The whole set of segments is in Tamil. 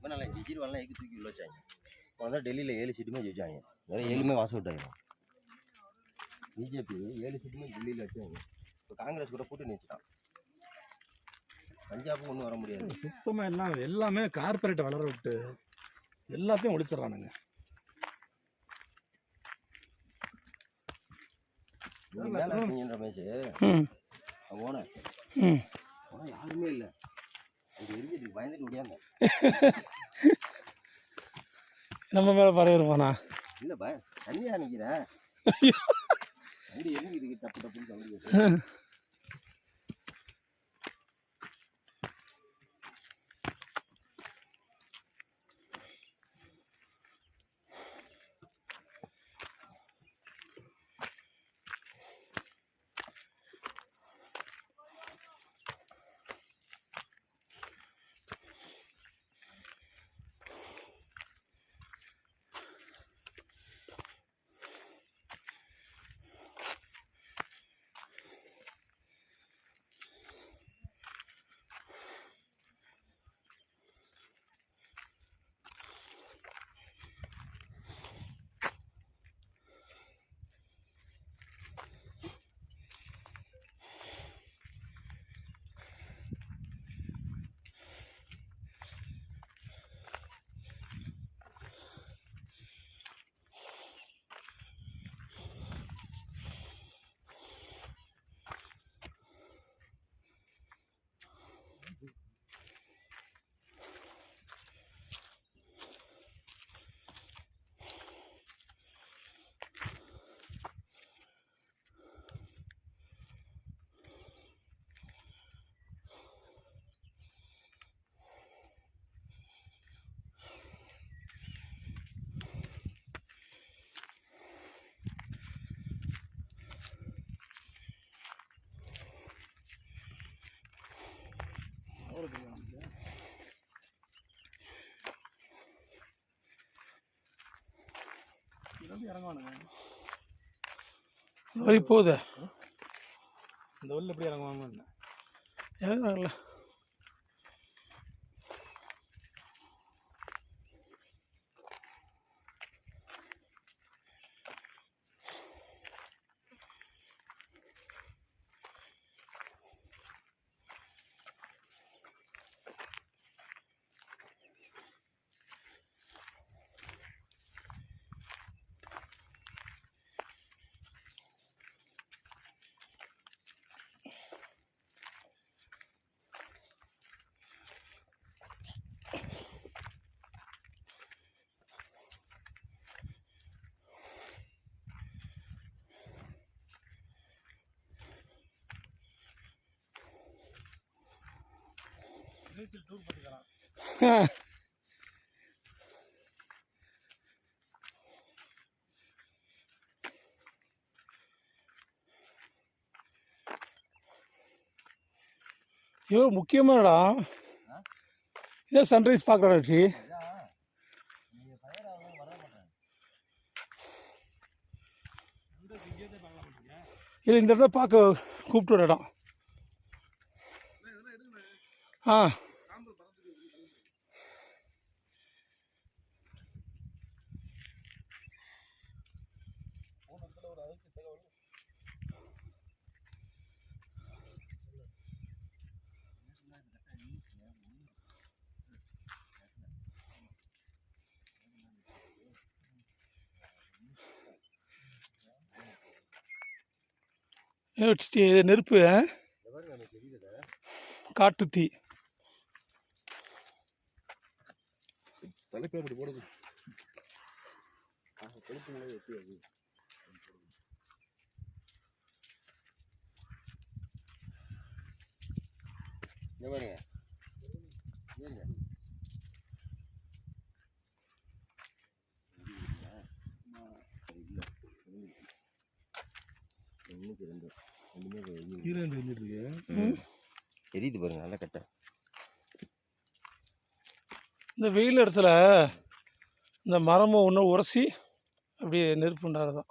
இவனால கெஜ்ரிவால்லாம் எதுக்கு தூக்கி உள்ள வச்சாங்க? இப்போ வந்து டெல்லியில் ஏழு சீட்டுமே ஜெயிச்சாங்க. வேற ஏழுமே வாசம் விட்டாங்க. பிஜேபி ஏழு சீட்டுமே டெல்லியில் வச்சாங்க. இப்போ காங்கிரஸ் கூட கூட்டணி வச்சுட்டான். பஞ்சாபும் ஒன்றும் வர முடியாது. சுத்தமாக எல்லாம் எல்லாமே கார்பரேட்டை வளர விட்டு எல்லாத்தையும் ஒழிச்சிடறானுங்க. மேலே இருக்கீங்க ரமேஷ் ம். அவன் ஆனால் யாருமே இல்லை. நம்ம மேலே படையிருப்பானா இல்லை பய தனியாக நிற்கிறேன் இறங்குவானுங்க. இந்த வழி போகுது இந்த வழியில் எப்படி இறங்குவாங்கன்னு. இறங்கல டூர் பண்ணிக்கலாம் ஐயோ முக்கியமானடா. இதான் சன்ரைஸ் பார்க்குறா வெற்றி இது இந்த இடத்த பார்க்க கூப்பிட்டு இடம் ஆ. நெருப்பு ஆ? காட்டு தீ தலைப்பு போடுது. ஏங்க ரெண்டு. எரியுது. பாருங்க நல்லா கட்ட. இந்த வெயில் இடத்துல இந்த மரமும் ஒன்று உரசி அப்படியே நெருப்பு உண்டாகிறதான்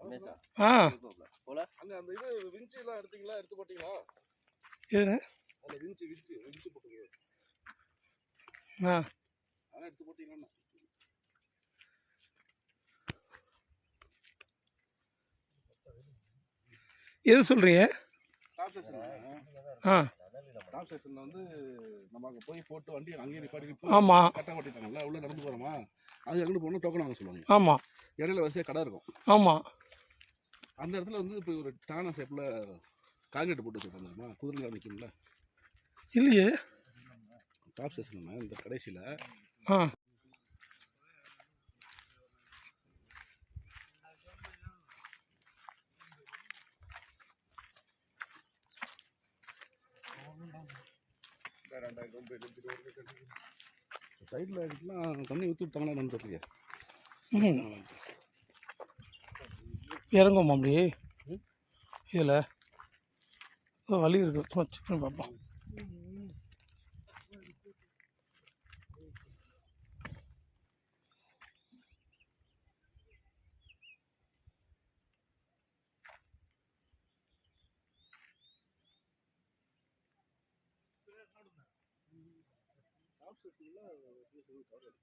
ரமேஷா? ஆ. போல? அங்க அந்த இது விஞ்சி எல்லாம் எடுத்தீங்களா? எடுத்து போட்டீங்களா? எதுண்ணே ஆ. எடுத்து போட்டீங்களா எது சொல்கிறீங்க ஆ. டாப் ஸ்டேஷன்ல வந்து நம்ம அங்க போய் போட்டு வண்டி அங்கேயே நிப்பாட்டி ஆமாம் கட்டை ஓட்டிட்டாங்கல்ல உள்ள நடந்து போறோமா அது எங்கிட்டு போகணும் டோக்கன் வாங்க சொல்லுவாங்க ஆமாம் இடையில வரிசையா கடை இருக்கும் ஆமாம் அந்த இடத்துல வந்து இப்போ ஒரு டானா ஷேப்ல காங்கிரீட் போட்டு வச்சிருப்பாங்க குதிரை நிற்கும்ல இல்லையே டாப் ஸ்டேஷன் இந்த கடைசியில ஆ. சைடில் இதுக்கெல்லாம் தண்ணி ஊற்றி விட்டாங்களா என்னன்னு தெரியல ம் இறங்குமா அப்படி? இதில். வலி இருக்கு. சும்மா பண்ணி பார்ப்போம்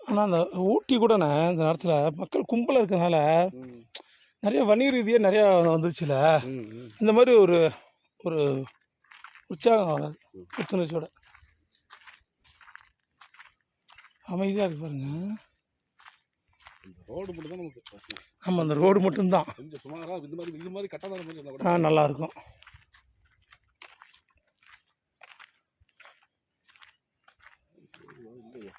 ஆனால் அந்த ஊட்டி கூடண்ணே இந்த நேரத்தில் மக்கள் கும்பலாக இருக்கனால நிறைய வணிக ரீதியாக நிறையா ம் இந்த மாதிரி ஒரு ஒரு உற்சாகம் வராது. புத்துணர்ச்சியோட. அமைதியாக இருக்கு பாருங்க. ரோடு மட்டும் தான் நமக்கு ஆமாம் அந்த ரோடு மட்டும்தான். கொஞ்சம் சுமாராக இந்த மாதிரி இது மாதிரி கட்டாதார மாதிரி இருந்தால் ஆ கூட நல்லாயிருக்கும் இல்லையா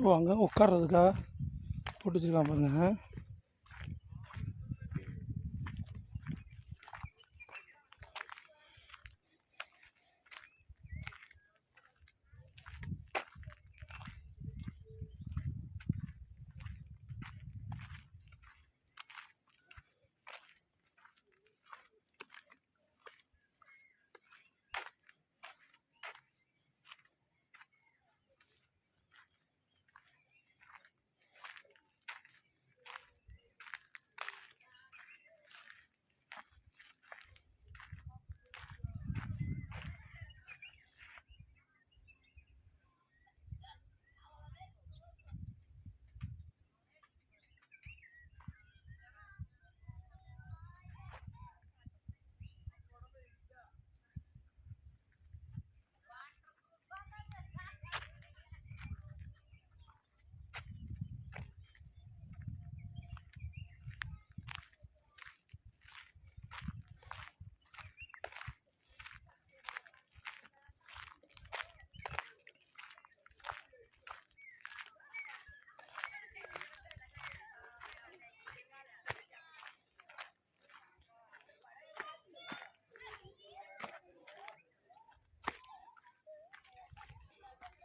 போட்டுருவாங்க. உட்கார்றதுக்காக போட்டு வச்சுருக்கான் பாருங்கள்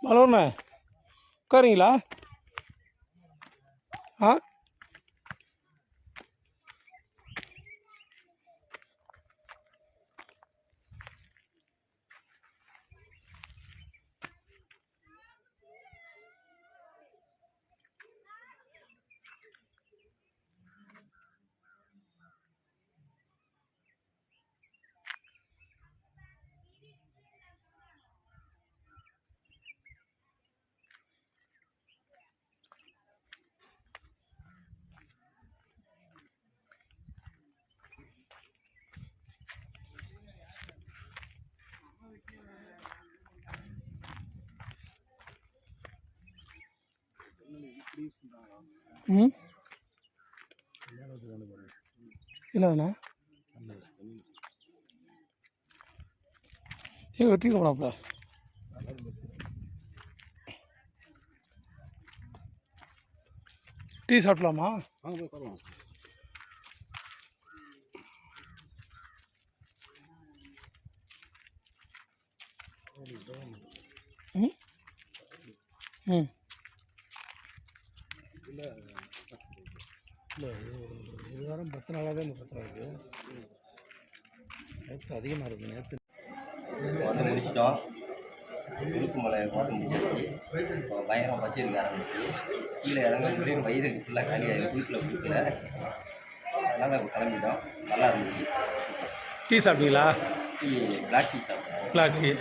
மலோண்ண உட்காருங்களா ஆ? இல்லைண்ணா ஏன் வெட்டிக்க போனாப்ல டீ சாப்பிடலாமா வாங்க போய் உட்காருவோம் ம்? ம். இல்லை இல்லை ஒரு வாரம் பத்து நாளாகவே இந்த பிரச்சனை இருக்குது நேற்று அதிகமாக இருக்குது நேற்று வந்து முடிச்சிட்டோம். உருக்கு மலை ஓட்ட முடிச்சாச்சு இப்போ பயங்கரம் பசி இருக்க ஆரம்பிச்சு. கீழே இறங்க சொல்லி வயிறு ஃபுல்லாக காலி ஆகிடும் குளிக்கல குளிக்கல. அதனால் இப்போ கிளம்பிட்டோம். நல்லா இருந்துச்சு. டீ சாப்பிட்டீங்களா? டீ பிளாக் டீ சாப்பிட்டேன். பிளாக் டீ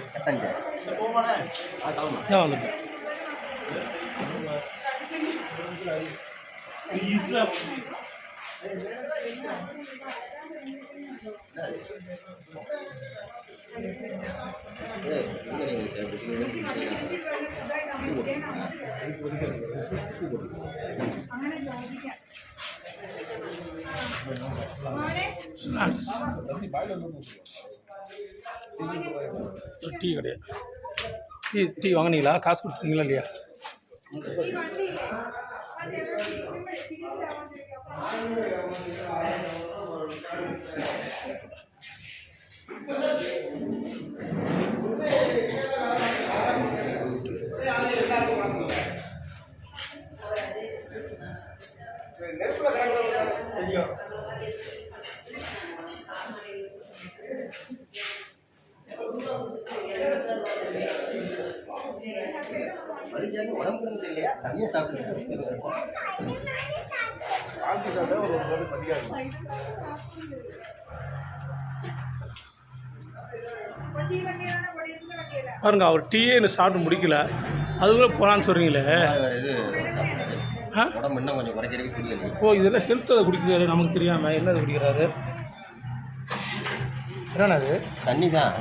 தான் வந்துட்டேன். டீ கிடையாது டீ டீ வாங்கினீங்களா காசு கொடுத்துருங்களா இல்லையா உடம்பு இல்லையா தனியாக சாப்பிட்டு ஆட்சி சாப்பிட்டா ஒரு ஒரு பாருங்க அவர் டீயே எனக்கு சாப்பிட்டு முடிக்கல. அதுக்குள்ளே போகலான்னு சொல்கிறீங்களே ஓ இதெல்லாம் ஹெல்த் அதை குடிக்கிறாரு நமக்கு தெரியாமல் என்ன குடிக்கிறாரு? என்னண்ணா அது? தண்ணி தான்